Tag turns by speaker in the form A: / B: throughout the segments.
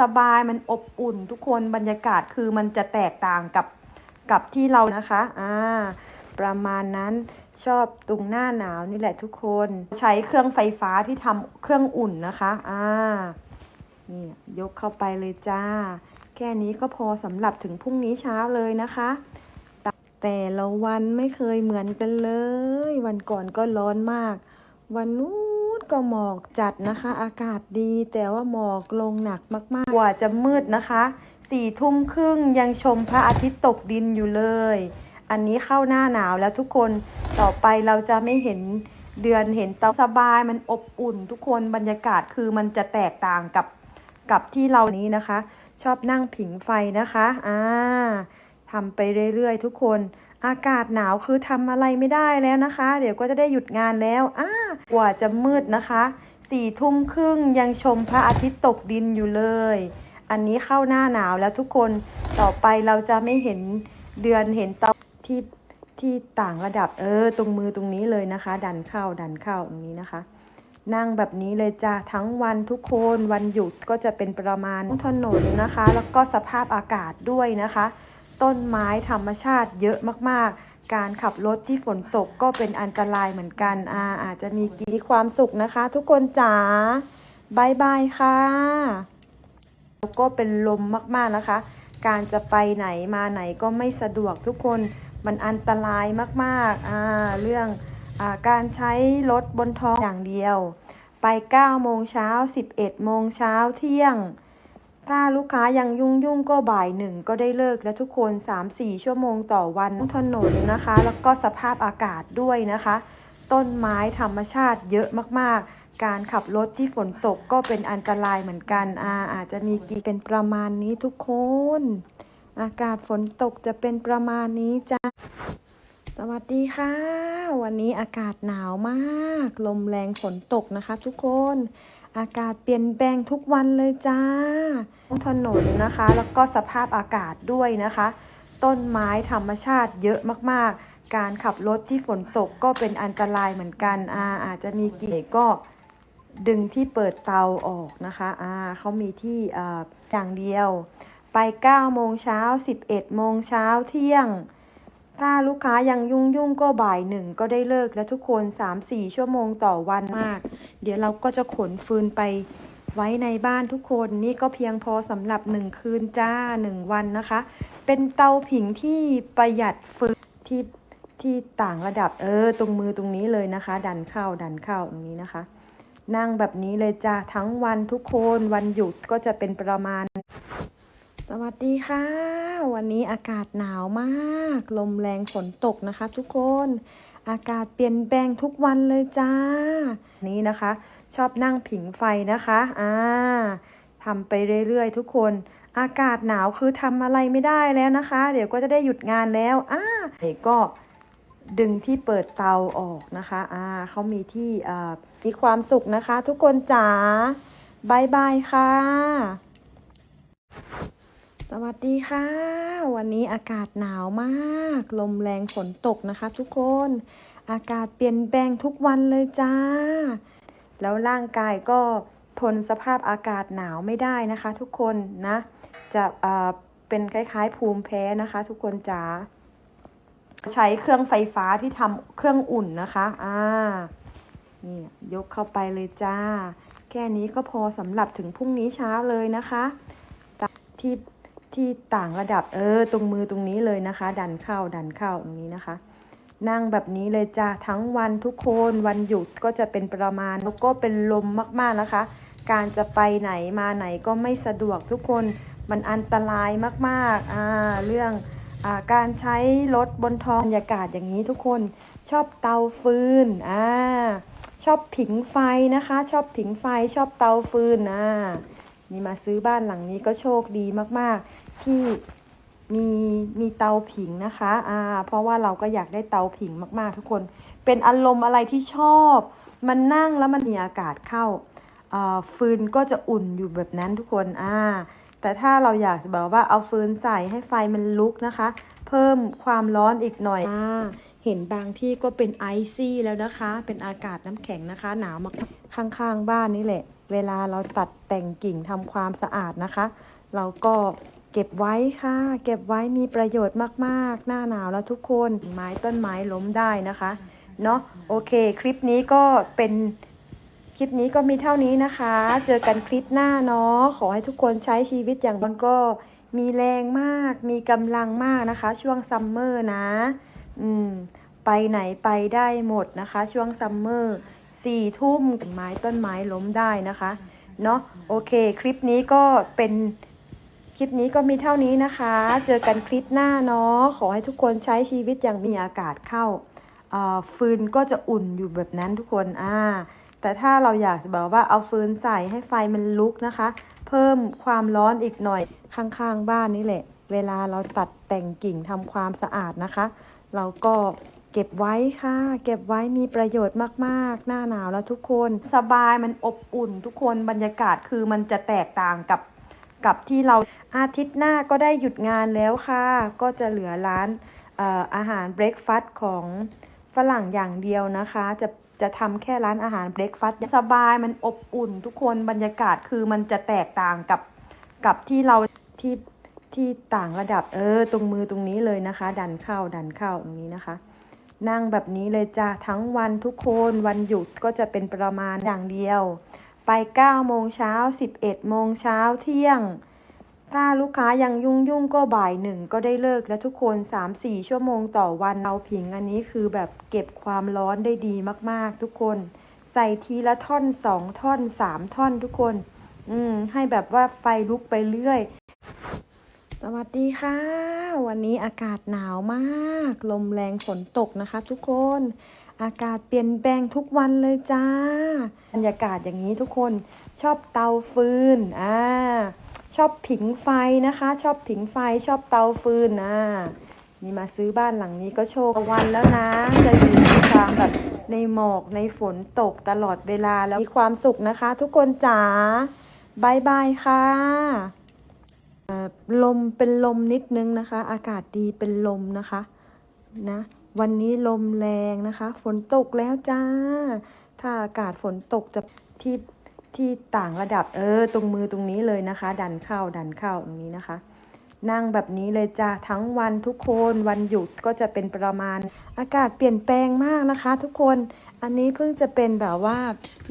A: สบายมันอบอุ่นทุกคนบรรยากาศคือมันจะแตกต่างกับกับที่เรานะคะอ่าประมาณนั้นชอบตรงหน้าหนาวนี่แหละทุกคนใช้เครื่องไฟฟ้าที่ทำเครื่องอุ่นนะคะอ่านี่ยกเข้าไปเลยจ้า แค่นี้ก็พอสำหรับถึงพรุ่งนี้เช้าเลยนะคะ แต่ละวันไม่เคยเหมือนกันเลย วันก่อนก็ร้อนมาก วันนู้น ก็หมอกจัดนะคะ อากาศดีแต่ว่าหมอกลงหนักมากๆ กว่าจะมืดนะคะสี่ทุ่มครึ่งยังชมพระอาทิตย์ตกดินอยู่เลย อันนี้เข้าหน้าหนาวแล้วทุกคนต่อไปเราจะไม่เห็นเดือนเห็นเตาสบายมันอบอุ่น ทุกคนบรรยากาศคือมันจะแตกต่างกับกับที่เรานี้นะคะ ชอบนั่งผิงไฟนะคะอ่าทำไปเรื่อยๆ ทุกคน อากาศหนาวคือทำอะไรไม่ได้แล้วนะคะ เดี๋ยวก็จะได้หยุดงานแล้วอ่ากว่าจะมืดนะคะสี่ทุ่มครึ่งยังชมพระอาทิตย์ตกดินอยู่เลย อันนี้เข้าหน้าหนาวแล้วทุกคนต่อไปเราจะไม่เห็นเดือนเห็นเตาที่ที่ต่างระดับเออ ตรงมือตรงนี้เลยนะคะ ดันเข้าดันเข้าตรงนี้นะคะ นั่งแบบนี้เลยจ้าทั้งวันทุกคนวันหยุดก็จะเป็นประมาณถนนนะคะ แล้วก็สภาพอากาศด้วยนะคะ ต้นไม้ธรรมชาติเยอะมากๆ การขับรถที่ฝนตกก็เป็นอันตรายเหมือนกันอาอาจจะมีกีความสุขนะคะ ทุกคนจ๋าบายบายค่ะแล้วก็เป็นลมมากๆนะคะ การจะไปไหนมาไหนก็ไม่สะดวกทุกคนมันอันตรายมากๆอ่าเรื่องอาการใช้รถบนท้องอย่างเดียว ไป9โมงเช้า11โมงเช้าเที่ยง ถ้าลูกค้ายังยุ่งยุ่งๆก็บ่ายหนึ่งก็ได้เลิกแล้วทุกคน 3-4 ชั่วโมงต่อวันถนนนะคะ แล้วก็สภาพอากาศด้วยนะคะ ต้นไม้ธรรมชาติเยอะมากๆ การขับรถที่ฝนตกก็เป็นอันตรายเหมือนกันอาอาจจะมีกีเป็นประมาณนี้ทุกคน อากาศฝนตกจะเป็นประมาณนี้จ้าสวัสดีค่ะ วันนี้อากาศหนาวมาก ลมแรงฝนตกนะคะ ทุกคน อากาศเปลี่ยนแปลงทุกวันเลยจ้าถนนนะคะ แล้วก็สภาพอากาศด้วยนะคะ ต้นไม้ธรรมชาติเยอะมากๆ การขับรถที่ฝนตกก็เป็นอันตรายเหมือนกันอาอาจจะมีกีก็ดึงที่เปิดเตาออกนะคะอ่าเขามีที่อ่าอย่างเดียว ไป9โมงเช้า11โมงเช้าเที่ยง ถ้าลูกค้ายังยุ่งยุ่งก็บ่ายหนึ่งก็ได้เลิกแล้วทุกคน3-4ชั่วโมงต่อวันมาก เดี๋ยวเราก็จะขนฟืนไปไว้ในบ้านทุกคนนี่ก็เพียงพอสำหรับหนึ่งคืนจ้าหนึ่งวันนะคะ เป็นเตาผิงที่ประหยัดฟืนที่ที่ต่างระดับเออ ตรงมือตรงนี้เลยนะคะ ดันเข้าดันเข้าตรงนี้นะคะ นั่งแบบนี้เลยจ้าทั้งวันทุกคนวันหยุดก็จะเป็นประมาณ สวัสดีค่ะ วันนี้อากาศหนาวมาก ลมแรงฝนตกนะคะทุกคน อากาศเปลี่ยนแปลงทุกวันเลยจ้า นี้นะคะ ชอบนั่งผิงไฟนะคะอ่าทำไปเรื่อยๆ ทุกคน อากาศหนาวคือทำอะไรไม่ได้แล้วนะคะ เดี๋ยวก็จะได้หยุดงานแล้วอ่าเด็กก็ดึงที่เปิดเตาออกนะคะอ่าเขามีที่อ่ามีความสุขนะคะ ทุกคนจ๋าบายบายค่ะ สวัสดีค่ะ วันนี้อากาศหนาวมาก ลมแรงฝนตกนะคะทุกคน อากาศเปลี่ยนแปลงทุกวันเลยจ้า แล้วร่างกายก็ทนสภาพอากาศหนาวไม่ได้นะคะทุกคนนะ จะเอ่อเป็นคล้ายๆภูมิแพ้นะคะทุกคนจ๋าใช้เครื่องไฟฟ้าที่ทำเครื่องอุ่นนะคะ อ่า นี่ยกเข้าไปเลยจ้า แค่นี้ก็พอสำหรับถึงพรุ่งนี้เช้าเลยนะคะ ที่ ที่ต่างระดับเออ ตรงมือตรงนี้เลยนะคะ ดันเข้าดันเข้าตรงนี้นะคะ นั่งแบบนี้เลยจ้าทั้งวันทุกคนวันหยุดก็จะเป็นประมาณแล้วก็เป็นลมมากๆนะคะ การจะไปไหนมาไหนก็ไม่สะดวกทุกคนมันอันตรายมากๆอ่าเรื่องอ่าการใช้รถบนท้องบรรยากาศอย่างนี้ทุกคนชอบเตาฟืนอ่าชอบผิงไฟนะคะ ชอบผิงไฟชอบเตาฟืนอ่า นี่มาซื้อบ้านหลังนี้ก็โชคดีมากๆ ที่มีมีเตาผิงนะคะอ่าเพราะว่าเราก็อยากได้เตาผิงมากๆ ทุกคน เป็นอารมณ์อะไรที่ชอบ มันนั่งแล้วมันมีอากาศเข้าอ่าฟืนก็จะอุ่นอยู่แบบนั้นทุกคนอ่าแต่ถ้าเราอยากจะบอกว่าเอาฟืนใส่ให้ไฟมันลุกนะคะ เพิ่มความร้อนอีกหน่อยอ่า เห็นบางที่ก็เป็นไอซี่แล้วนะคะ เป็นอากาศน้ำแข็งนะคะ หนาวมากข้างๆบ้านนี่แหละ เวลาเราตัดแต่งกิ่งทำความสะอาดนะคะ เราก็เก็บไว้ค่ะ เก็บไว้มีประโยชน์มากๆ หน้าหนาวแล้วทุกคนไม้ต้นไม้ล้มได้นะคะเนาะโอเค คลิปนี้ก็เป็นคลิปนี้ก็มีเท่านี้นะคะ เจอกันคลิปหน้าเนาะขอให้ทุกคนใช้ชีวิตอย่างมันก็มีแรงมาก มีกำลังมากนะคะ ช่วงซัมเมอร์นะ อืม ไปไหนไปได้หมดนะคะ ช่วงซัมเมอร์สี่ทุ่มไม้ต้นไม้ล้มได้นะคะเนาะโอเค คลิปนี้ก็เป็นคลิปนี้ก็มีเท่านี้นะคะ เจอกันคลิปหน้าเนาะขอให้ทุกคนใช้ชีวิตอย่างมีอากาศเข้าฟืนก็จะอุ่นอยู่แบบนั้นทุกคนอ่าแต่ถ้าเราอยากจะบอกว่าเอาฟืนใส่ให้ไฟมันลุกนะคะ เพิ่มความร้อนอีกหน่อยข้างๆบ้านนี่แหละ เวลาเราตัดแต่งกิ่งทำความสะอาดนะคะ เราก็ เก็บไว้ค่ะ เก็บไว้มีประโยชน์มาก ๆ หน้าหนาวแล้วทุกคน สบายมันอบอุ่นทุกคนบรรยากาศคือมันจะแตกต่างกับกับที่เราอาทิตย์หน้าก็ได้หยุดงานแล้วค่ะ ก็จะเหลือร้านออาหารเบรกฟาสต์ของฝรั่งอย่างเดียวนะคะ จะจะทำแค่ร้านอาหารเบรกฟาสต์สบายมันอบอุ่นทุกคนบรรยากาศคือมันจะแตกต่างกับกับที่เราที่ที่ต่างระดับเออ ตรงมือตรงนี้เลยนะคะ ดันเข้าดันเข้าตรงนี้นะคะ นั่งแบบนี้เลยจ้ะทั้งวันทุกคนวันหยุดก็จะเป็นประมาณอย่างเดียว ไป9โมงเช้า11โมงเช้าเที่ยง ถ้าลูกค้ายังยุ่งยุ่งก็บ่ายหนึ่งก็ได้เลิกแล้วทุกคน 3-4 ชั่วโมงต่อวันเราผิงอันนี้คือแบบเก็บความร้อนได้ดีมากๆ ทุกคน ใส่ทีละท่อนสองท่อนสามท่อนทุกคน อืม ให้แบบว่าไฟลุกไปเรื่อย สวัสดีค่ะ วันนี้อากาศหนาวมาก ลมแรงฝนตกนะคะ ทุกคน อากาศเปลี่ยนแปลงทุกวันเลยจ้า บรรยากาศอย่างนี้ทุกคนชอบเตาฟืนอ่าชอบผิงไฟนะคะ ชอบผิงไฟชอบเตาฟืนอ่านี่มาซื้อบ้านหลังนี้ก็โชควันแล้วนะ จะอยู่ในทางแบบในหมอกในฝนตกตลอดเวลาแล้วมีความสุขนะคะ ทุกคนจ๋าบายบายค่ะ ลมเป็นลมนิดนึงนะคะ อากาศดีเป็นลมนะคะนะวันนี้ลมแรงนะคะ ฝนตกแล้วจ้า ถ้าอากาศฝนตกจะที่ที่ต่างระดับเออ ตรงมือตรงนี้เลยนะคะ ดันเข้าดันเข้าตรงนี้นะคะ นั่งแบบนี้เลยจ้าทั้งวันทุกคนวันหยุดก็จะเป็นประมาณ อากาศเปลี่ยนแปลงมากนะคะ ทุกคนอันนี้เพิ่งจะเป็นแบบว่า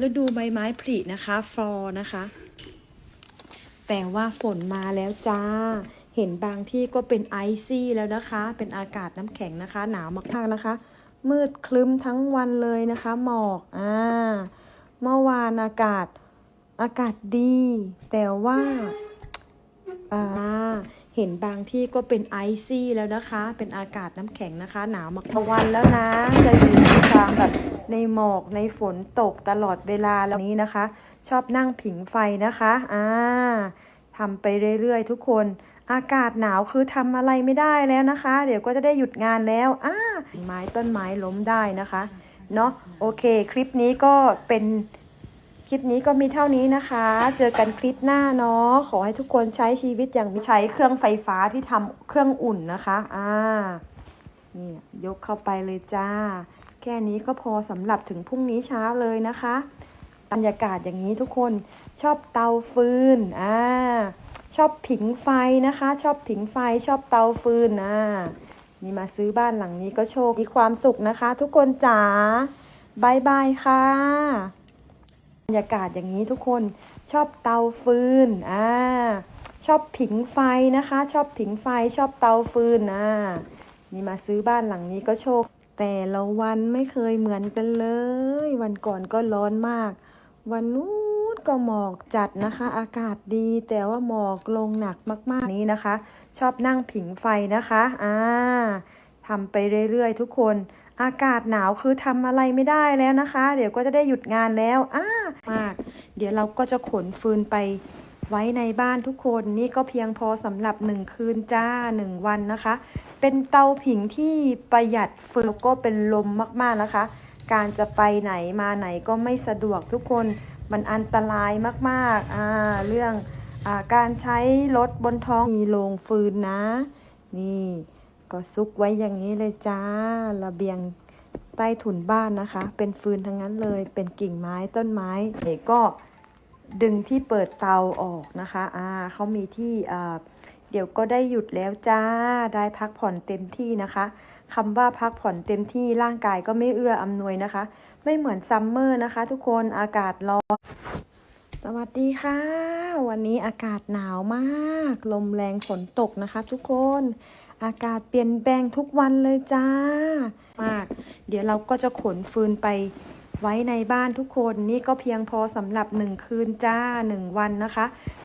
A: ฤดูใบไม้ผลินะคะฟลอนะคะ แต่ว่าฝนมาแล้วจ้า เห็นบางที่ก็เป็นไอซี่แล้วนะคะ เป็นอากาศน้ำแข็งนะคะ หนาวมากๆนะคะ มืดคลึ้มทั้งวันเลยนะคะ หมอก อ่า เมื่อวานอากาศอากาศดี แต่ว่า อ่า เห็นบางที่ก็เป็นไอซี่แล้วนะคะ เป็นอากาศน้ำแข็งนะคะ หนาวมากๆวันแล้วนะ จะอยู่ในทางแบบในหมอกในฝนตกตลอดเวลาแล้วนี้นะคะ ชอบนั่งผิงไฟนะคะอ่าทำไปเรื่อยๆ ทุกคน อากาศหนาวคือทำอะไรไม่ได้แล้วนะคะ เดี๋ยวก็จะได้หยุดงานแล้วอ่าไม้ต้นไม้ล้มได้นะคะเนาะโอเค คลิปนี้ก็เป็น คลิปนี้ก็มีเท่านี้นะคะ เจอกันคลิปหน้าเนาะ ขอให้ทุกคนใช้ชีวิตอย่างมีใช้เครื่องไฟฟ้าที่ทำเครื่องอุ่นนะคะ อ่า นี่ยกเข้าไปเลยจ้า แค่นี้ก็พอสำหรับถึงพรุ่งนี้เช้าเลยนะคะ บรรยากาศอย่างนี้ทุกคนชอบเตาฟืน อ่า ชอบผิงไฟนะคะ ชอบผิงไฟ ชอบเตาฟืน อ่า นี่มาซื้อบ้านหลังนี้ก็โชค มีความสุขนะคะ ทุกคนจ๋าบายบายค่ะ บรรยากาศอย่างนี้ทุกคนชอบเตาฟืนอ่าชอบผิงไฟนะคะ ชอบผิงไฟชอบเตาฟืนอ่านี่มาซื้อบ้านหลังนี้ก็โชค แต่ละวันไม่เคยเหมือนกันเลย วันก่อนก็ร้อนมาก วันนู้นก็หมอกจัดนะคะ อากาศดีแต่ว่าหมอกลงหนักมาก ๆ นี้นะคะ ชอบนั่งผิงไฟนะคะอ่าทำไปเรื่อย ๆ ทุกคน อากาศหนาวคือทำอะไรไม่ได้แล้วนะคะ เดี๋ยวก็จะได้หยุดงานแล้วอ่ามาก เดี๋ยวเราก็จะขนฟืนไปไว้ในบ้านทุกคนนี่ก็เพียงพอสำหรับหนึ่งคืนจ้าหนึ่งวันนะคะ เป็นเตาผิงที่ประหยัดฟืนก็เป็นลมมากๆนะคะ การจะไปไหนมาไหนก็ไม่สะดวกทุกคนมันอันตรายมากๆอ่าเรื่องอาการใช้รถบนท้องมีโรงฟืนนะ นี่ ก็ซุกไว้อย่างนี้เลยจ้าระเบียงใต้ถุนบ้านนะคะ เป็นฟืนทั้งนั้นเลย เป็นกิ่งไม้ต้นไม้เอกก็ดึงที่เปิดเตาออกนะคะอ่าเขามีที่อ่าเดี๋ยวก็ได้หยุดแล้วจ้า ได้พักผ่อนเต็มที่นะคะคำว่าพักผ่อนเต็มที่ร่างกายก็ไม่เอื้ออำนวยนะคะ ไม่เหมือนซัมเมอร์นะคะ ทุกคนอากาศร้อน สวัสดีค่ะ วันนี้อากาศหนาวมาก ลมแรงฝนตกนะคะทุกคน อากาศเปลี่ยนแปลงทุกวันเลยจ้า มาก เดี๋ยวเราก็จะขนฟืนไปไว้ในบ้านทุกคน นี่ก็เพียงพอสำหรับหนึ่งคืนจ้าหนึ่งวันนะคะ